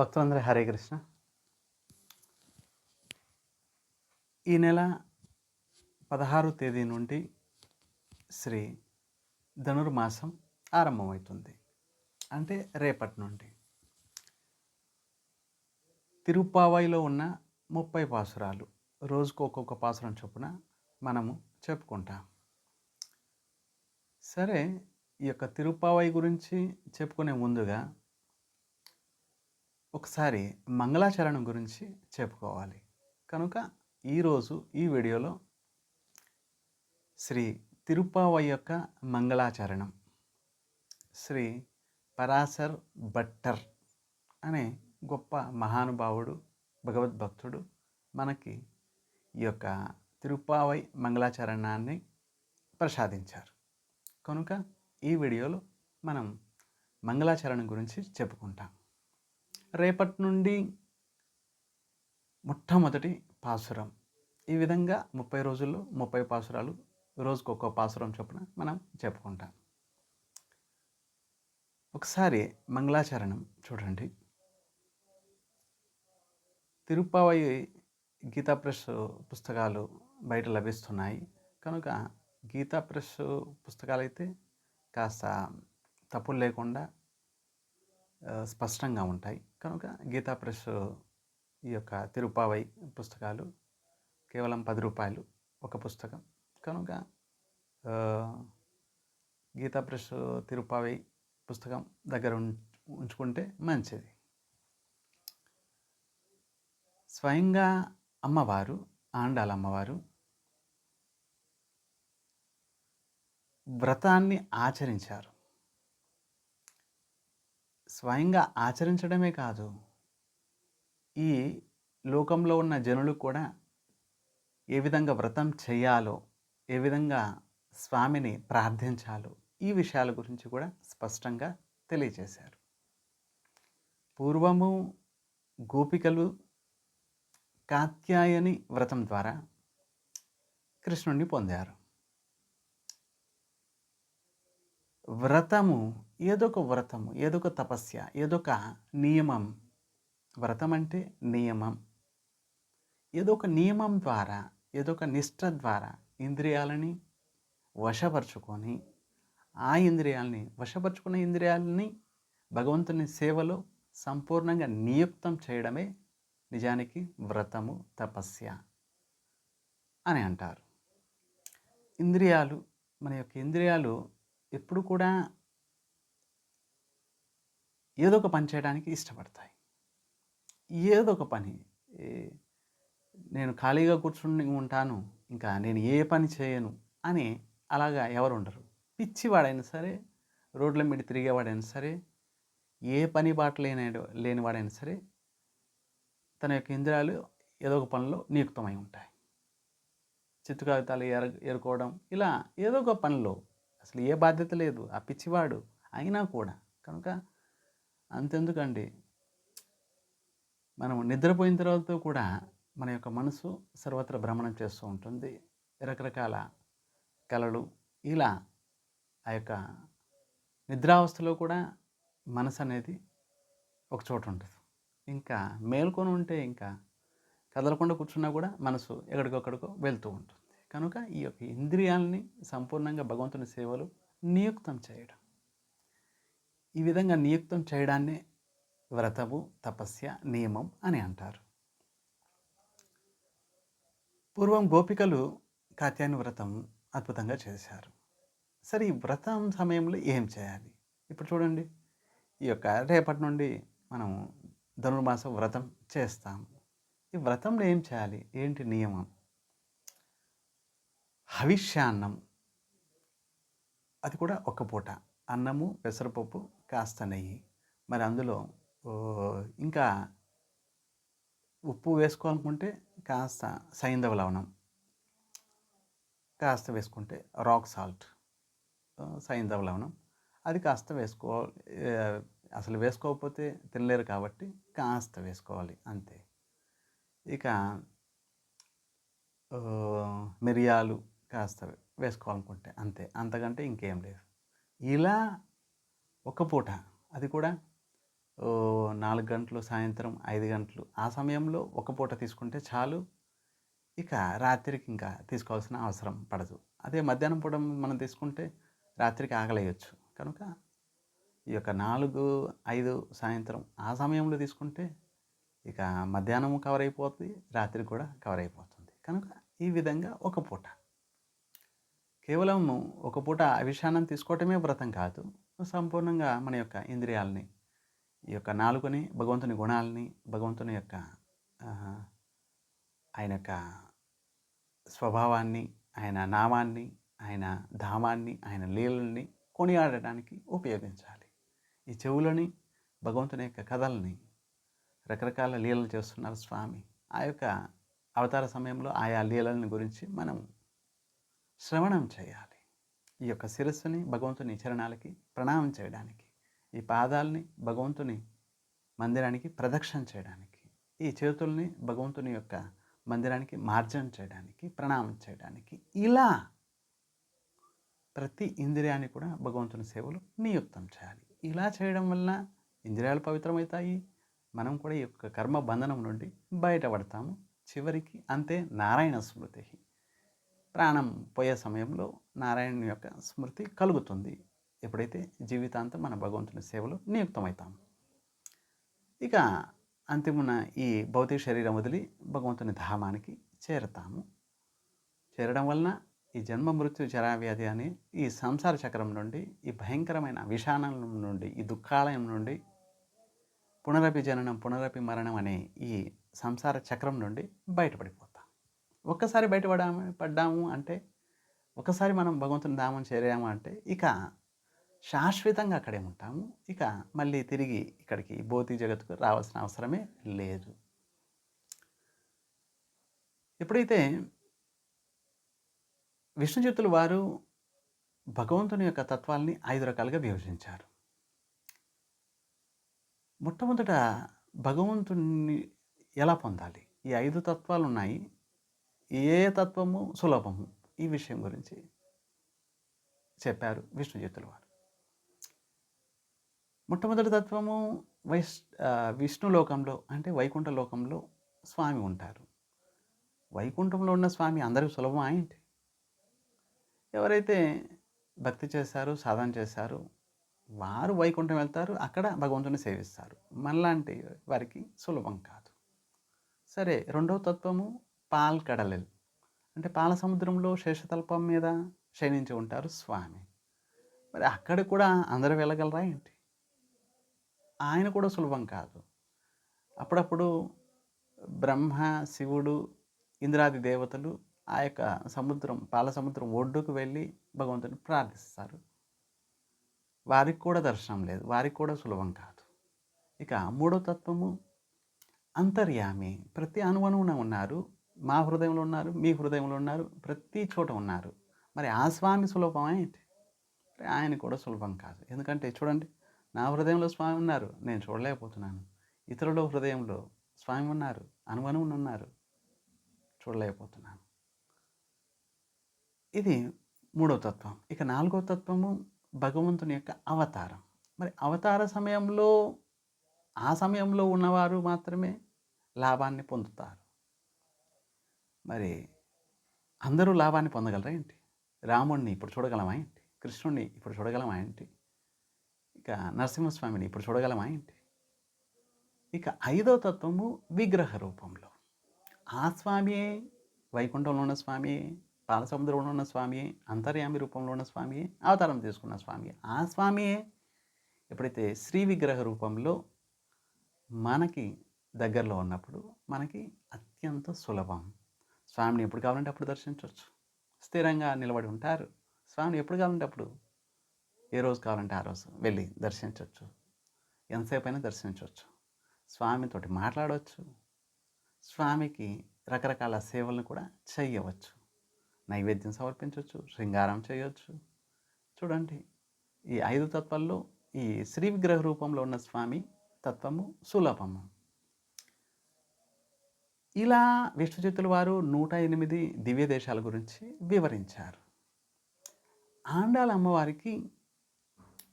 భక్తులందరూ హరే కృష్ణ. ఈ నెల పదహారు తేదీ నుండి శ్రీ ధనుర్మాసం ఆరంభమవుతుంది. అంటే రేపటి నుండి. తిరుప్పావైలో ఉన్న ముప్పై పాసురాలు రోజుకు ఒక్కొక్క పాసురం చొప్పున మనము చెప్పుకుంటాం. సరే ఈ యొక్క తిరుపావాయి గురించి చెప్పుకునే ముందుగా ఒకసారి మంగళాచరణం గురించి చెప్పుకోవాలి. కనుక ఈరోజు ఈ వీడియోలో శ్రీ తిరుప్పావై యొక్క మంగళాచరణం. శ్రీ పరాశర్ భట్టర్ అనే గొప్ప మహానుభావుడు భగవద్భక్తుడు మనకి ఈ యొక్క తిరుప్పావై మంగళాచరణాన్ని ప్రసాదించారు. కనుక ఈ వీడియోలో మనం మంగళాచరణం గురించి చెప్పుకుంటాం. రేపటి నుండి మొట్టమొదటి పాసురం. ఈ విధంగా ముప్పై రోజుల్లో ముప్పై పాసురాలు రోజుకు ఒక్కో పాసురం చొప్పున మనం చెప్పుకుంటాం. ఒకసారి మంగళాచరణం చూడండి. తిరుప్పావై గీతా ప్రెస్ పుస్తకాలు బయట లభిస్తున్నాయి. కనుక గీతా ప్రెస్ పుస్తకాలు అయితే కాస్త తప్పులు లేకుండా స్పష్టంగా ఉంటాయి. కనుక గీతా ప్రెస్ ఈ యొక్క తిరుపావై పుస్తకాలు కేవలం పది రూపాయలు ఒక పుస్తకం. కనుక గీతా ప్రెస్ తిరుపావై పుస్తకం దగ్గర ఉం- ఉంచుకుంటే మంచిది. స్వయంగా అమ్మవారు ఆండాల అమ్మవారు వ్రతాన్ని ఆచరించారు. స్వయంగా ఆచరించడమే కాదు ఈ లోకంలో ఉన్న జనులు కూడా ఏ విధంగా వ్రతం చేయాలో ఏ విధంగా స్వామిని ప్రార్థించాలో ఈ విషయాల గురించి కూడా స్పష్టంగా తెలియజేశారు. పూర్వము గోపికలు కాత్యాయని వ్రతం ద్వారా కృష్ణుణ్ణి పొందారు. వ్రతము ఏదొక వ్రతము ఏదొక తపస్య ఏదొక నియమం. వ్రతం అంటే నియమం. ఏదో ఒక నియమం ద్వారా ఏదో ఒక నిష్ట ద్వారా ఇంద్రియాలని వశపరుచుకొని ఆ ఇంద్రియాలని వశపరుచుకున్న ఇంద్రియాలని భగవంతుని సేవలో సంపూర్ణంగా నియుక్తం చేయడమే నిజానికి వ్రతము తపస్య అని అంటారు. ఇంద్రియాలు మన యొక్క ఇంద్రియాలు ఎప్పుడు కూడా ఏదో ఒక పని చేయడానికి ఇష్టపడతాయి. ఏదో ఒక పని. నేను ఖాళీగా కూర్చుని ఉంటాను ఇంకా నేను ఏ పని చేయను అని అలాగా ఎవరు ఉండరు. పిచ్చివాడైనా సరే రోడ్ల మీద తిరిగేవాడైనా సరే ఏ పని బాట లేని లేనివాడైనా సరే తన యొక్క ఇంద్రియాలు ఏదో ఒక పనిలో నియుక్తమై ఉంటాయి. చిత్తు కాగితాలు ఎర ఎరుకోవడం ఇలా ఏదో ఒక పనిలో అసలు ఏ బాధ్యత లేదు. ఆ పిచ్చివాడు అయినా కూడా. కనుక అంతెందుకండి? మనం నిద్రపోయిన తర్వాత కూడా మన యొక్క మనసు సర్వత్ర భ్రమణం చేస్తూ ఉంటుంది. రకరకాల కళలు ఇలా ఆ యొక్క నిద్రావస్థలో కూడా మనసు అనేది ఒక చోట ఉంటుంది. ఇంకా మేల్కొని ఉంటే ఇంకా కదలకుండా కూర్చున్నా కూడా మనసు ఎక్కడికొక్కడికో వెళ్తూ ఉంటుంది. కనుక ఈ యొక్క ఇంద్రియాలని సంపూర్ణంగా భగవంతుని సేవలు నియుక్తం చేయడం. ఈ విధంగా నియుక్తం చేయడాన్ని వ్రతము తపస్య నియమం అని అంటారు. పూర్వం గోపికలు కాత్యాయని వ్రతం అద్భుతంగా చేశారు. సరే ఈ వ్రతం సమయంలో ఏం చేయాలి? ఇప్పుడు చూడండి. ఈ యొక్క రేపటి నుండి మనం ధనుర్మాస వ్రతం చేస్తాము. ఈ వ్రతంలో ఏం చేయాలి? ఏంటి నియమం? హవిష్యాన్నం. అది కూడా ఒక పూట. అన్నము పెసరపప్పు కాస్త నెయ్యి. మరి అందులో ఇంకా ఉప్పు వేసుకోవాలనుకుంటే కాస్త సైంధవ లవణం. కాస్త వేసుకుంటే రాక్ సాల్ట్. సైంధవ లవణం. అది కాస్త వేసుకోవాలి. అసలు వేసుకోకపోతే తినలేరు కాబట్టి కాస్త వేసుకోవాలి అంతే. ఇక మిరియాలు కాస్త వేసుకోవాలనుకుంటే అంతే. అంతకంటే ఇంకేం లేదు. ఇలా ఒక పూట అది కూడా నాలుగు గంటలు సాయంత్రం ఐదు గంటలు ఆ సమయంలో ఒక పూట తీసుకుంటే చాలు. ఇక రాత్రికి ఇంకా తీసుకోవాల్సిన అవసరం పడదు. అదే మధ్యాహ్నం పూట మనం తీసుకుంటే రాత్రికి ఆకలేయచ్చు కనుక ఈ యొక్క నాలుగు ఐదు సాయంత్రం ఆ సమయంలో తీసుకుంటే ఇక మధ్యాహ్నం కవర్ అయిపోతుంది రాత్రి కూడా కవర్ అయిపోతుంది. కనుక ఈ విధంగా ఒక పూట. కేవలం ఒక పూట అవిషానం తీసుకోవటమే వ్రతం కాదు సంపూర్ణంగా మన యొక్క ఇంద్రియాలని ఈ యొక్క నాలుగుని భగవంతుని గుణాలని భగవంతుని యొక్క ఆయన యొక్క స్వభావాన్ని ఆయన నామాన్ని ఆయన ధామాన్ని ఆయన లీలల్ని కొనియాడడానికి ఉపయోగించాలి. ఈ చెవులని భగవంతుని యొక్క కథల్ని రకరకాల లీలలు చేస్తున్నారు స్వామి. ఆ యొక్క అవతార సమయంలో ఆయా లీలల్ని గురించి మనం శ్రవణం చేయాలి. ఈ యొక్క శిరస్సుని భగవంతుని చరణాలకి ప్రణామం చేయడానికి ఈ పాదాలని భగవంతుని మందిరానికి ప్రదక్షిణ చేయడానికి ఈ చేతుల్ని భగవంతుని యొక్క మందిరానికి మార్జన చేయడానికి ప్రణామం చేయడానికి ఇలా ప్రతి ఇంద్రియాన్ని కూడా భగవంతుని సేవలు నియుక్తం చేయాలి. ఇలా చేయడం వలన ఇంద్రియాలు పవిత్రమవుతాయి. మనం కూడా ఈ యొక్క కర్మ బంధనం నుండి బయటపడతాము. చివరికి అంతే నారాయణ స్మృతి ప్రాణం పోయే సమయంలో నారాయణుని యొక్క స్మృతి కలుగుతుంది. ఎప్పుడైతే జీవితాంతం మన భగవంతుని సేవలో నియుక్తమవుతాం. ఇక అంతిమున ఈ భౌతిక శరీరం వదిలి భగవంతుని ధామానికి చేరతాము. చేరడం వలన ఈ జన్మ మృత్యు జరావ్యాధి అనే ఈ సంసార చక్రం నుండి ఈ భయంకరమైన విషాణం నుండి ఈ దుఃఖాలయం నుండి పునరపి జననం పునరపి మరణం అనే ఈ సంసార చక్రం నుండి బయటపడిపోతాం. ఒక్కసారి బయటపడాము పడ్డాము అంటే ఒకసారి మనం భగవంతుని ధామం చేరాము అంటే ఇక శాశ్వతంగా అక్కడే ఉంటాము. ఇక మళ్ళీ తిరిగి ఇక్కడికి భౌతిక జగత్తుకు రావాల్సిన అవసరమే లేదు. ఎప్పుడైతే విష్ణుచిత్తులు వారు భగవంతుని యొక్క తత్వాల్ని ఐదు రకాలుగా విభజించారు. మొట్టమొదట భగవంతుని ఎలా పొందాలి? ఈ ఐదు తత్వాలు ఉన్నాయి ఏ తత్వము సులభము? ఈ విషయం గురించి చెప్పారు విష్ణుచిత్తుల వారు. మొట్టమొదటి తత్వము వైష్ విష్ణు లోకంలో అంటే వైకుంఠ లోకంలో స్వామి ఉంటారు. వైకుంఠంలో ఉన్న స్వామి అందరికీ సులభం ఏంటి? ఎవరైతే భక్తి చేశారో సాధన చేశారు వారు వైకుంఠం వెళ్తారు అక్కడ భగవంతుని సేవిస్తారు. మనలాంటి వారికి సులభం కాదు. సరే రెండవ తత్వము పాల్ కడలెల్. అంటే పాల సముద్రంలో శేషతల్పం మీద శయనించి ఉంటారు స్వామి. మరి అక్కడ కూడా అందరూ వెళ్ళగలరా ఏంటి? ఆయన కూడా సులభం కాదు. అప్పుడప్పుడు బ్రహ్మ శివుడు ఇంద్రాది దేవతలు ఆ యొక్క సముద్రం పాల సముద్రం ఒడ్డుకు వెళ్ళి భగవంతుని ప్రార్థిస్తారు. వారికి కూడా దర్శనం లేదు. వారికి కూడా సులభం కాదు. ఇక మూడో తత్వము అంతర్యామి. ప్రతి అణువణువున ఉన్నారు. మా హృదయంలో ఉన్నారు మీ హృదయంలో ఉన్నారు ప్రతి చోట ఉన్నారు. మరి ఆ స్వామి సులభం ఏంటి? మరి ఆయన కూడా సులభం కాదు. ఎందుకంటే చూడండి నా హృదయంలో స్వామి ఉన్నారు నేను చూడలేకపోతున్నాను. ఇతరుల హృదయంలో స్వామి ఉన్నారు అనువనువున ఉన్నారు చూడలేకపోతున్నాను. ఇది మూడో తత్వం. ఇక నాలుగో తత్వము భగవంతుని యొక్క అవతారం. మరి అవతార సమయంలో ఆ సమయంలో ఉన్నవారు మాత్రమే లాభాన్ని పొందుతారు. మరి అందరూ లాభాన్ని పొందగలరా ఏంటి? రాముణ్ణి ఇప్పుడు చూడగలమా ఏంటి? కృష్ణుణ్ణి ఇప్పుడు చూడగలమా ఏంటి? ఇక నరసింహస్వామిని ఇప్పుడు చూడగలమా ఏంటి? ఇక ఐదో తత్వము విగ్రహ రూపంలో. ఆ స్వామియే వైకుంఠంలో ఉన్న స్వామియే పాలసముద్రంలో ఉన్న స్వామియే అంతర్యామి రూపంలో ఉన్న స్వామియే అవతారం తీసుకున్న స్వామి ఆ స్వామియే ఎప్పుడైతే శ్రీ విగ్రహ రూపంలో మనకి దగ్గరలో ఉన్నప్పుడు మనకి అత్యంత సులభం. స్వామిని ఎప్పుడు కావాలంటే అప్పుడు దర్శించవచ్చు. స్థిరంగా నిలబడి ఉంటారు. స్వామిని ఎప్పుడు కావాలంటే అప్పుడు? ఏ రోజు కావాలంటే ఆ రోజు వెళ్ళి దర్శించవచ్చు. ఎంతసేపు అయినా దర్శించవచ్చు. స్వామితోటి మాట్లాడవచ్చు. స్వామికి రకరకాల సేవలను కూడా చేయవచ్చు నైవేద్యం సమర్పించవచ్చు. శృంగారం చేయవచ్చు. చూడండి ఈ ఐదు తత్వాల్లో ఈ శ్రీ విగ్రహ రూపంలో ఉన్న స్వామి తత్వము సులభము. ఇలా విష్ణుచిత్తుల వారు నూట ఎనిమిది దివ్య దేశాల గురించి వివరించారు. ఆండాల అమ్మవారికి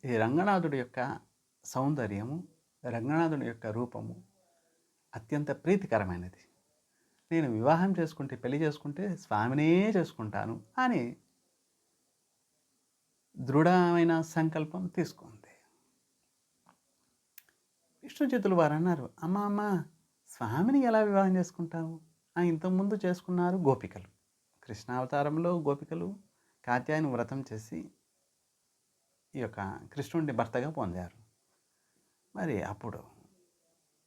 ఈ రంగనాథుడి యొక్క సౌందర్యము రంగనాథుని యొక్క రూపము అత్యంత ప్రీతికరమైనది. నేను వివాహం చేసుకుంటే పెళ్ళి చేసుకుంటే స్వామినే చేసుకుంటాను అని దృఢమైన సంకల్పం తీసుకుంది. విష్ణుచితులు వారు అన్నారు అమ్మ అమ్మ స్వామిని ఎలా వివాహం చేసుకుంటావు? ఆ ఇంతకుముందు చేసుకున్నారు గోపికలు. కృష్ణావతారంలో గోపికలు కాత్యాయని వ్రతం చేసి ఈ యొక్క కృష్ణుడిని భర్తగా పొందారు. మరి అప్పుడు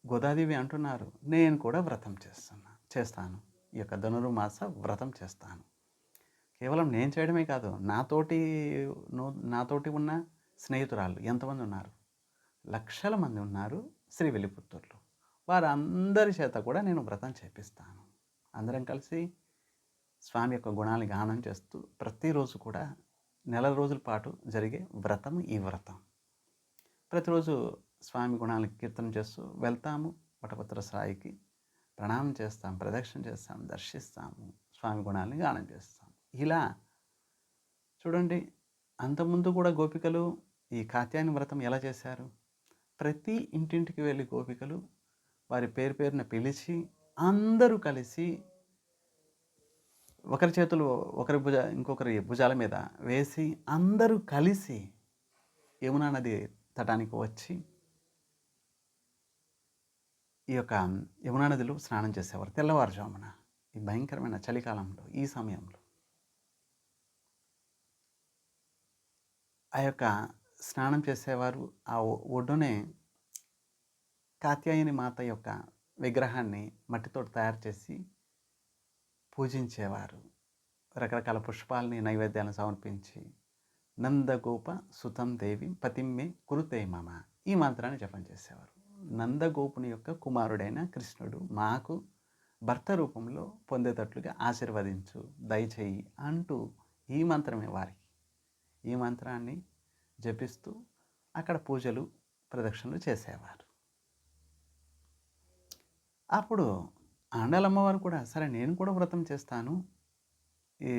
గోదాదేవి అంటున్నారు నేను కూడా వ్రతం చేస్తున్నా చేస్తాను. ఈ యొక్క ధనుర్మాస వ్రతం చేస్తాను. కేవలం నేను చేయడమే కాదు నాతోటి నాతోటి ఉన్న స్నేహితురాళ్ళు ఎంతమంది ఉన్నారు? లక్షల మంది ఉన్నారు శ్రీ వెలిపుత్తూరులో వారందరి చేత కూడా నేను వ్రతం చేపిస్తాను. అందరం కలిసి స్వామి యొక్క గుణాన్ని గానం చేస్తూ ప్రతిరోజు కూడా నెల రోజుల పాటు జరిగే వ్రతం ఈ వ్రతం. ప్రతిరోజు స్వామి గుణాలను కీర్తన చేస్తూ వెళ్తాము వటపత్ర సాయికి ప్రణామం చేస్తాం ప్రదక్షిణ చేస్తాం దర్శిస్తాము స్వామి గుణాలని గానం చేస్తాం. ఇలా చూడండి అంతకుముందు కూడా గోపికలు ఈ కాత్యాయని వ్రతం ఎలా చేశారు? ప్రతి ఇంటింటికి వెళ్ళి గోపికలు వారి పేరు పేరున పిలిచి అందరూ కలిసి ఒకరి చేతులు ఒకరి భుజ ఇంకొకరి భుజాల మీద వేసి అందరూ కలిసి యమునా నది తటానికి వచ్చి ఈ యొక్క యమునా నదిలో స్నానం చేసేవారు. తెల్లవారుజామున ఈ భయంకరమైన చలికాలంలో ఈ సమయంలో ఆ యొక్క స్నానం చేసేవారు. ఆ ఒడ్డునే కాత్యాయని మాత యొక్క విగ్రహాన్ని మట్టితో తయారు చేసి పూజించేవారు. రకరకాల పుష్పాలని నైవేద్యాలను సమర్పించి నందగోప సుతం దేవి పతిమ్మే కురుతే మమ ఈ మంత్రాన్ని జపం చేసేవారు. నందగోపుని యొక్క కుమారుడైన కృష్ణుడు మాకు భర్త రూపంలో పొందేటట్లుగా ఆశీర్వదించు దయచేయి అంటూ ఈ మంత్రమే వారికి. ఈ మంత్రాన్ని జపిస్తూ అక్కడ పూజలు ప్రదక్షిణలు చేసేవారు. అప్పుడు ఆండాలమ్మవారు కూడా సరే నేను కూడా వ్రతం చేస్తాను ఈ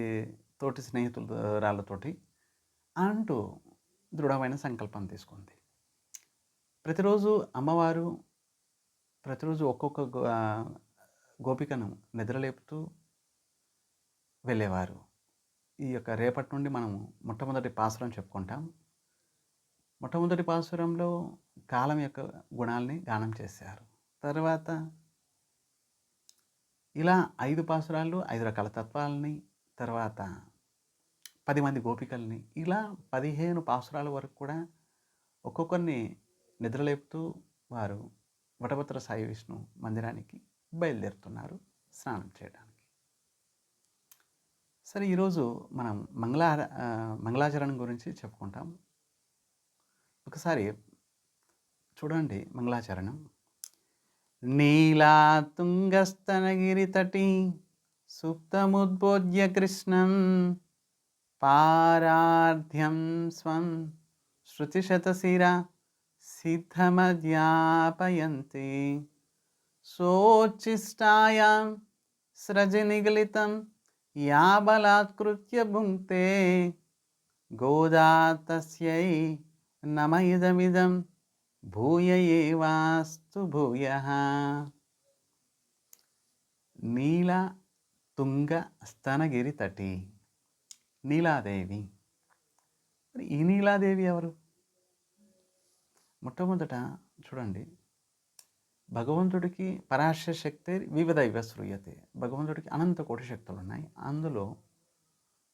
తోటి స్నేహితురాళ్ళతోటి అంటూ దృఢమైన సంకల్పం తీసుకుంది. ప్రతిరోజు అమ్మవారు ప్రతిరోజు ఒక్కొక్క గోపికను నిద్రలేపుతూ వెళ్ళేవారు. ఈ యొక్క రేపటి నుండి మనం మొట్టమొదటి పాసురం చెప్పుకుంటాం. మొట్టమొదటి పాసురంలో కాలం యొక్క గుణాలని గానం చేశారు. తర్వాత ఇలా ఐదు పాసురాలు ఐదు రకాల తత్వాలని తర్వాత పది మంది గోపికల్ని ఇలా పదిహేను పాసురాల వరకు కూడా ఒక్కొక్కరిని నిద్రలేపుతూ వారు వటభద్ర సాయి విష్ణు మందిరానికి బయలుదేరుతున్నారు స్నానం చేయడానికి. సరే ఈరోజు మనం మంగళ మంగళాచరణం గురించి చెప్పుకుంటాం. ఒకసారి చూడండి మంగళాచరణం. నీలా నీలాతుంగస్తనగిరితటి సుప్తముద్బోధ్య కృష్ణం పారార్థ్యం స్వం శృతిశతశిర సిద్ధమధ్యాపయంతి. సోచ్చిష్టాయాం స్రజనిగలితం యా బలాత్కృత్య భుంక్తే. గోదా తస్యై నమ ఇదమిదం భూయ ఏవాస్తు భూయ. నీల తుంగ స్తనగిరి తటి నీలాదేవి. మరి ఈ నీలాదేవి ఎవరు? మొట్టమొదట చూడండి భగవంతుడికి పరాశర శక్తి వివిధ ఇవ శ్రూయతే భగవంతుడికి అనంత కోటి శక్తులు ఉన్నాయి అందులో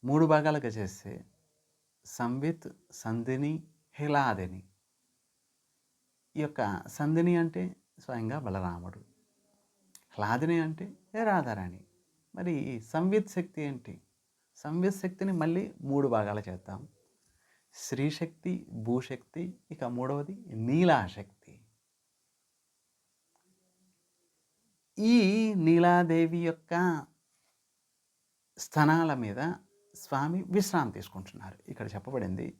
మూడు భాగాలుగా చేస్తే సంవిత్ సంధిని హిలాదిని ఈ యొక్క సంధిని అంటే స్వయంగా బలరాముడు. హ్లాదిని అంటే ఏ రాధారాణి. మరి సంవిత్ శక్తి ఏంటి? సంవిత్ శక్తిని మళ్ళీ మూడు భాగాలు చేద్దాం. శ్రీశక్తి భూశక్తి ఇక మూడవది నీలాశక్తి. ఈ నీలాదేవి యొక్క స్థనాల మీద స్వామి విశ్రాంతి తీసుకుంటున్నారు. ఇక్కడ చెప్పబడింది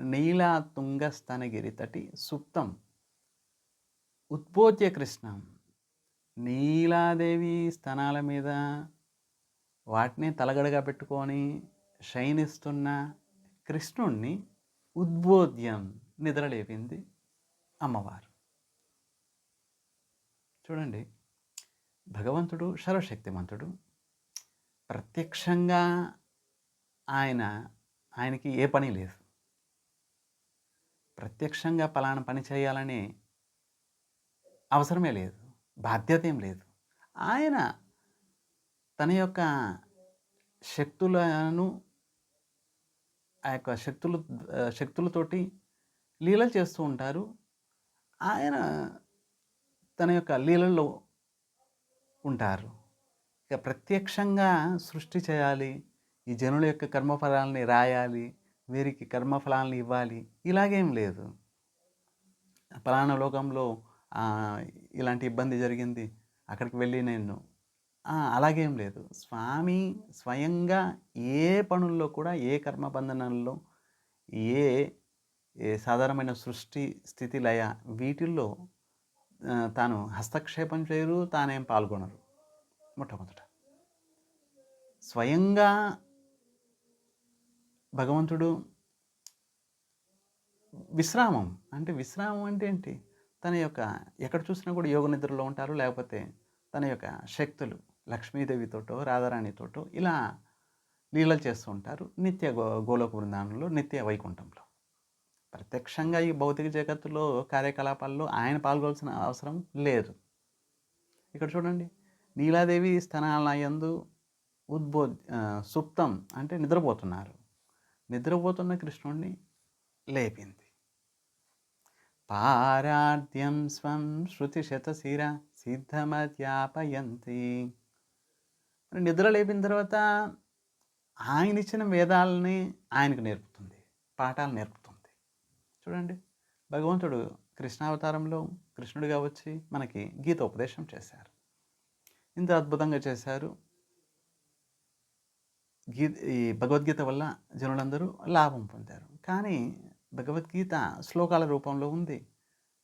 నీలా తుంగ స్తనగిరి తటి సుప్తం ఉద్బోధ్య కృష్ణం. నీలాదేవి స్థనాల మీద వాటిని తలగడగా పెట్టుకొని శయనిస్తున్న కృష్ణుణ్ణి ఉద్బోధ్యం నిద్రలేపింది అమ్మవారు. చూడండి భగవంతుడు సర్వశక్తిమంతుడు. ప్రత్యక్షంగా ఆయన ఆయనకి ఏ పని లేదు. ప్రత్యక్షంగా పలానా పని చేయాలని అవసరమే లేదు. బాధ్యత ఏం లేదు. ఆయన తన యొక్క శక్తులను ఆ యొక్క శక్తులు శక్తులతోటి లీలలు చేస్తూ ఉంటారు. ఆయన తన యొక్క లీలల్లో ఉంటారు. ఇక ప్రత్యక్షంగా సృష్టి చేయాలి ఈ జనుల యొక్క కర్మఫలాలని రాయాలి వీరికి కర్మఫలాలను ఇవ్వాలి ఇలాగేం లేదు. ఫలానా లోకంలో ఇలాంటి ఇబ్బంది జరిగింది. అక్కడికి వెళ్ళి నేను అలాగేం లేదు. స్వామి స్వయంగా ఏ పనుల్లో కూడా ఏ కర్మబంధనంలో ఏ ఏ సాధారణమైన సృష్టి స్థితి లయ వీటిల్లో తాను హస్తక్షేపం చేయరు తానేం పాల్గొనరు. మొట్టమొదట. స్వయంగా భగవంతుడు విశ్రామం. అంటే విశ్రామం అంటే ఏంటి? తన యొక్క ఎక్కడ చూసినా కూడా యోగ నిద్రలో ఉంటారు లేకపోతే తన యొక్క శక్తులు లక్ష్మీదేవితోటో రాధారాణితోటో ఇలా లీలలు చేస్తూ ఉంటారు. నిత్య గో గోలోక బృందానంలో నిత్య వైకుంఠంలో. ప్రత్యక్షంగా ఈ భౌతిక జగత్తులో కార్యకలాపాల్లో ఆయన పాల్గొల్సిన అవసరం లేదు. ఇక్కడ చూడండి నీలాదేవి స్థనాలయందు ఉద్బో సుప్తం అంటే నిద్రపోతున్నారు. నిద్రపోతున్న కృష్ణుడిని లేపింది. పారాధ్యం స్వం శృతి సిద్ధమధ్యాపయంతి. సిద్ధమధ్యాపయంతి నిద్ర లేపిన తర్వాత ఆయన ఇచ్చిన వేదాలని ఆయనకు నేర్పుతుంది పాఠాలు నేర్పుతుంది. చూడండి భగవంతుడు కృష్ణావతారంలో కృష్ణుడిగా వచ్చి మనకి గీత ఉపదేశం చేశారు. ఇంత అద్భుతంగా చేశారు. గీ ఈ భగవద్గీత వల్ల జనులందరూ లాభం పొందారు. కానీ భగవద్గీత శ్లోకాల రూపంలో ఉంది.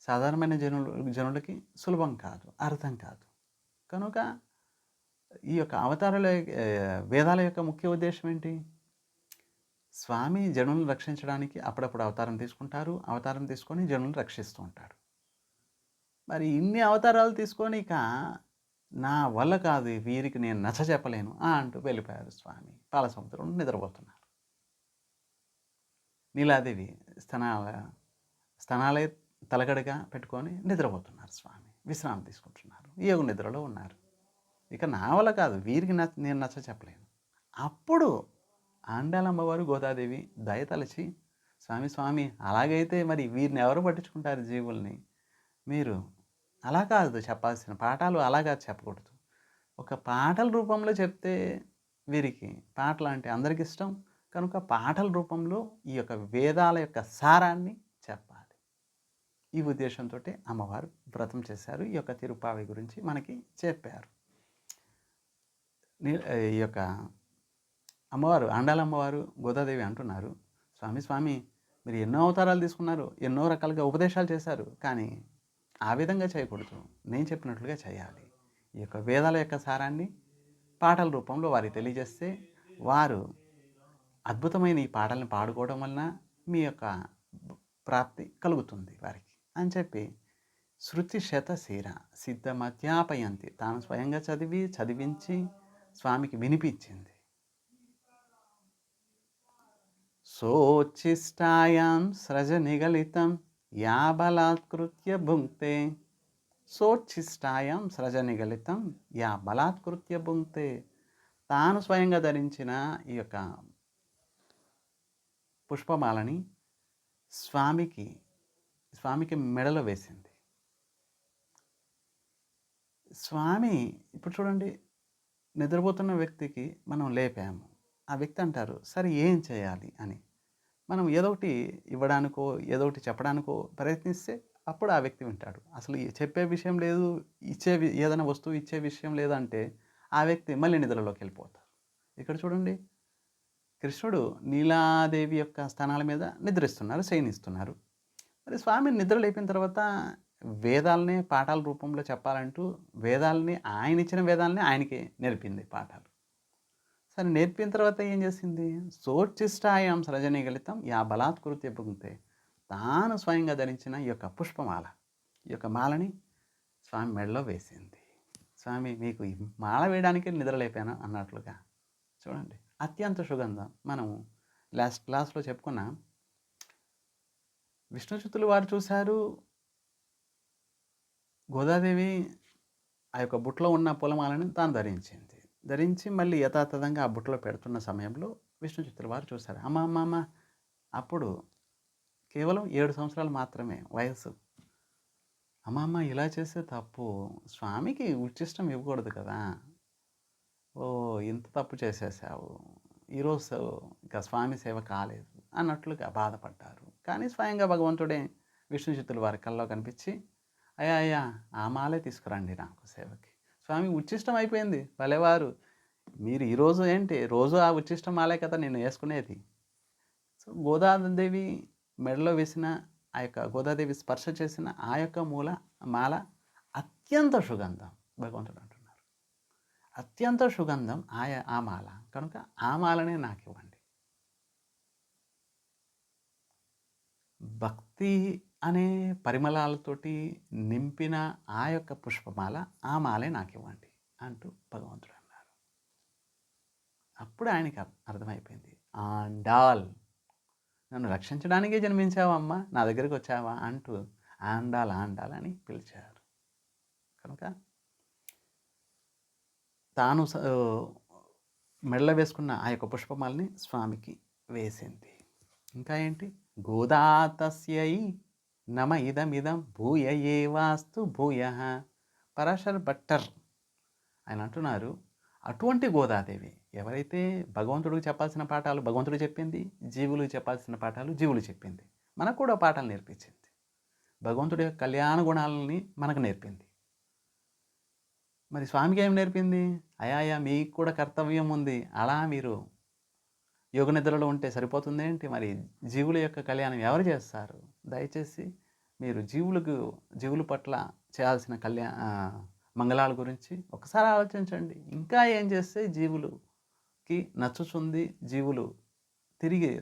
సాధారణమైన జనులు జనులకి సులభం కాదు అర్థం కాదు. కనుక ఈ యొక్క అవతారాల వేదాల యొక్క ముఖ్య ఉద్దేశం ఏంటి? స్వామి జనులను రక్షించడానికి అప్పుడప్పుడు అవతారం తీసుకుంటారు అవతారం తీసుకొని జనులను రక్షిస్తూ ఉంటారు. మరి ఇన్ని అవతారాలు తీసుకొని ఇక నా వల్ల కాదు వీరికి నేను నచ్చ చెప్పలేను అంటూ వెళ్ళిపోయారు స్వామి. పాలసముద్రం నిద్రపోతున్నారు. నీలాదేవి స్తనాల స్తనాలే తలగడగా పెట్టుకొని నిద్రపోతున్నారు స్వామి. విశ్రాంతి తీసుకుంటున్నారు. యోగ నిద్రలో ఉన్నారు. ఇక నా వల్ల కాదు. వీరికి నచ్చ నేను నచ్చ చెప్పలేను. అప్పుడు ఆండాలమ్మవారు గోదాదేవి దయతలచి స్వామి స్వామి అలాగైతే మరి వీరిని ఎవరు పట్టించుకుంటారు జీవుల్ని? మీరు అలా కాదు చెప్పాల్సిన పాఠాలు అలాగా చెప్పకూడదు. ఒక పాటల రూపంలో చెప్తే వీరికి పాటలు అంటే అందరికి ఇష్టం. కనుక పాటల రూపంలో ఈ యొక్క వేదాల యొక్క సారాన్ని చెప్పాలి. ఈ ఉద్దేశంతో అమ్మవారు వ్రతం చేశారు. ఈ యొక్క తిరుపావి గురించి మనకి చెప్పారు. ఈ యొక్క అమ్మవారు అండాలమ్మవారు గోదాదేవి అంటున్నారు. స్వామి స్వామి మీరు ఎన్నో అవతారాలు తీసుకున్నారు ఎన్నో రకాలుగా ఉపదేశాలు చేశారు కానీ ఆ విధంగా చేయకూడదు. నేను చెప్పినట్లుగా చేయాలి. ఈ యొక్క వేదాల యొక్క సారాన్ని పాటల రూపంలో వారికి తెలియజేస్తే వారు అద్భుతమైన ఈ పాటలను పాడుకోవడం వలన మీ యొక్క ప్రాప్తి కలుగుతుంది వారికి. అని చెప్పి శృతి శత శీర సిద్ధమధ్యాపయంతి. తాను స్వయంగా చదివి చదివించి స్వామికి వినిపించింది. సోచిష్టాయాం స్రజ నిగలితం యా బలాత్కృత్య భుంక్తే. సోచిష్టాయాం స్రజ నిగలితం యా బలాత్కృత్య భుంక్తే. తాను స్వయంగా ధరించిన ఈ యొక్క పుష్పమాలని స్వామికి స్వామికి మెడలో వేసింది. స్వామి ఇప్పుడు చూడండి నిద్రపోతున్న వ్యక్తికి మనం లేపాము. ఆ వ్యక్తి అంటారు సరే ఏం చేయాలి? అని. మనం ఏదో ఒకటి ఇవ్వడానికో ఏదో ఒకటి చెప్పడానికో ప్రయత్నిస్తే అప్పుడు ఆ వ్యక్తి వింటాడు. అసలు చెప్పే విషయం లేదు ఇచ్చే ఏదైనా వస్తువు ఇచ్చే విషయం లేదంటే ఆ వ్యక్తి మళ్ళీ నిద్రలోకి వెళ్ళిపోతారు ఇక్కడ చూడండి కృష్ణుడు నీలాదేవి యొక్క స్థానాల మీద నిద్రిస్తున్నారు శయనిస్తున్నారు. మరి స్వామి నిద్ర లేపిన తర్వాత వేదాలనే పాఠాల రూపంలో చెప్పాలంటూ వేదాలని ఆయన ఇచ్చిన వేదాలని ఆయనకి నేర్పింది పాఠాలు. సరే నేర్పిన తర్వాత ఏం చేసింది? సోచిష్టాయాం సృజనీగలితం యా బలాత్కృతి ఎప్పుకుంటే తాను స్వయంగా ధరించిన ఈ యొక్క పుష్పమాల ఈ యొక్క మాలని స్వామి మెడలో వేసింది. స్వామి మీకు ఈ మాల వేయడానికి నిద్రలేపాను అన్నట్లుగా. చూడండి. అత్యంత సుగంధం. మనము లాస్ట్ క్లాస్లో చెప్పుకున్నాం విష్ణుచిత్తులు వారు చూశారు. గోదాదేవి ఆ యొక్క బుట్టలో ఉన్న పొలమాలని తాను ధరించింది. ధరించి మళ్ళీ యథాతథంగా ఆ బుట్టలో పెడుతున్న సమయంలో విష్ణుచిత్తుల వారు చూశారు. అమ్మ అమ్మ అమ్మ అప్పుడు కేవలం ఏడు సంవత్సరాలు మాత్రమే వయసు అమ్మ అమ్మ ఇలా చేస్తే తప్పు. స్వామికి ఉచ్చిష్టం ఇవ్వకూడదు కదా. ఓ ఇంత తప్పు చేసేసావు. ఈరోజు ఇంకా స్వామి సేవ కాలేదు అన్నట్లుగా బాధపడ్డారు. కానీ స్వయంగా భగవంతుడే విష్ణుచిత్తులు వారి కల్లో కనిపించి అయ్యా అయ్యా ఆ మాలే తీసుకురండి నాకు సేవకి. స్వామి ఉచ్చిష్టం అయిపోయింది. భలేవారు. మీరు ఈరోజు ఏంటి? రోజు ఆ ఉచ్చిష్టం మాలే కదా నేను వేసుకునేది. సో గోదాదేవి మెడలో వేసిన ఆ యొక్క గోదాదేవి స్పర్శ చేసిన ఆ యొక్క మూల మాల అత్యంత సుగంధం భగవంతుడు అత్యంత సుగంధం ఆయా ఆ మాల. కనుక ఆ మాలనే నాకు ఇవ్వండి భక్తి అనే పరిమళాలతోటి నింపిన ఆ యొక్క పుష్పమాల ఆ మాలే నాకు ఇవ్వండి అంటూ భగవంతుడు అన్నారు. అప్పుడు ఆయనకి అర్థమైపోయింది. ఆండాల్. నన్ను రక్షించడానికే జన్మించావమ్మా నా దగ్గరికి వచ్చావా అంటూ ఆండాల్ ఆండాల్ అని పిలిచారు. కనుక తాను స- మెడలో వేసుకున్న ఆ యొక్క పుష్పమాలని స్వామికి వేసింది. ఇంకా ఏంటి? గోదాతస్యై నమ ఇదమిదం భూయ ఏ వాస్తు భూయ పరాశర్ భట్టర్. ఆయన అంటున్నారు అటువంటి గోదాదేవి ఎవరైతే భగవంతుడికి చెప్పాల్సిన పాఠాలు భగవంతుడు చెప్పింది జీవులకు చెప్పాల్సిన పాఠాలు జీవులు చెప్పింది మనకు కూడా పాఠాలు నేర్పించింది. భగవంతుడి యొక్క కళ్యాణ గుణాలని మనకు నేర్పింది. మరి స్వామికి ఏం నేర్పింది? అయాయా మీకు కూడా కర్తవ్యం ఉంది. అలా మీరు యోగ నిద్రలో ఉంటే సరిపోతుంది ఏంటి మరి జీవుల యొక్క కళ్యాణం ఎవరు చేస్తారు? దయచేసి మీరు జీవులకు జీవుల పట్ల చేయాల్సిన కళ్యాణ మంగళాల గురించి ఒకసారి ఆలోచించండి. ఇంకా ఏం చేస్తే జీవులుకి నచ్చుతుంది? జీవులు తిరిగి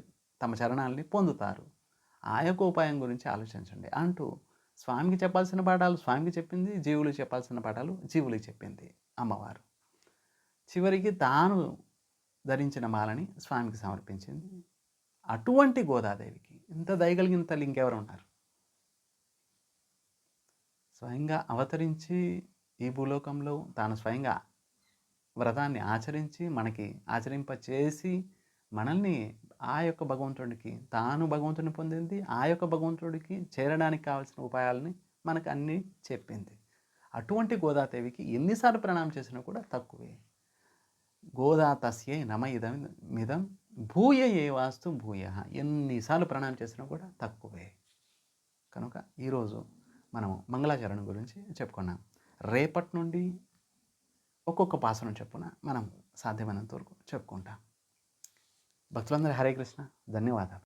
తమ చరణాలని పొందుతారు. ఆ యొక్క ఉపాయం గురించి ఆలోచించండి అంటూ స్వామికి చెప్పాల్సిన పాఠాలు స్వామికి చెప్పింది జీవులకు చెప్పాల్సిన పాఠాలు జీవులకు చెప్పింది అమ్మవారు. చివరికి తాను ధరించిన మాలని స్వామికి సమర్పించింది. అటువంటి గోదాదేవికి ఇంత దయగలిగిన తల్లి ఇంకెవరు ఉన్నారు? స్వయంగా అవతరించి ఈ భూలోకంలో తాను స్వయంగా వ్రతాన్ని ఆచరించి మనకి ఆచరింప చేసి మనల్ని ఆ యొక్క భగవంతుడికి తాను భగవంతుని పొందింది ఆ యొక్క భగవంతుడికి చేరడానికి కావాల్సిన ఉపాయాలని మనకు అన్నీ చెప్పింది. అటువంటి గోదాదేవికి ఎన్నిసార్లు ప్రణామం చేసినా కూడా తక్కువే. గోదా తస్యే నమ ఇదం మిదం భూయ ఏ వాస్తు భూయ. ఎన్నిసార్లు ప్రణామం చేసినా కూడా తక్కువే. కనుక ఈరోజు మనం మంగళాచరణం గురించి చెప్పుకున్నాం. రేపటి నుండి ఒక్కొక్క పాసనం చెప్పున మనం సాధ్యమైనంత వరకు చెప్పుకుంటాం. భక్తులందరూ హరే కృష్ణ ధన్యవాదాలు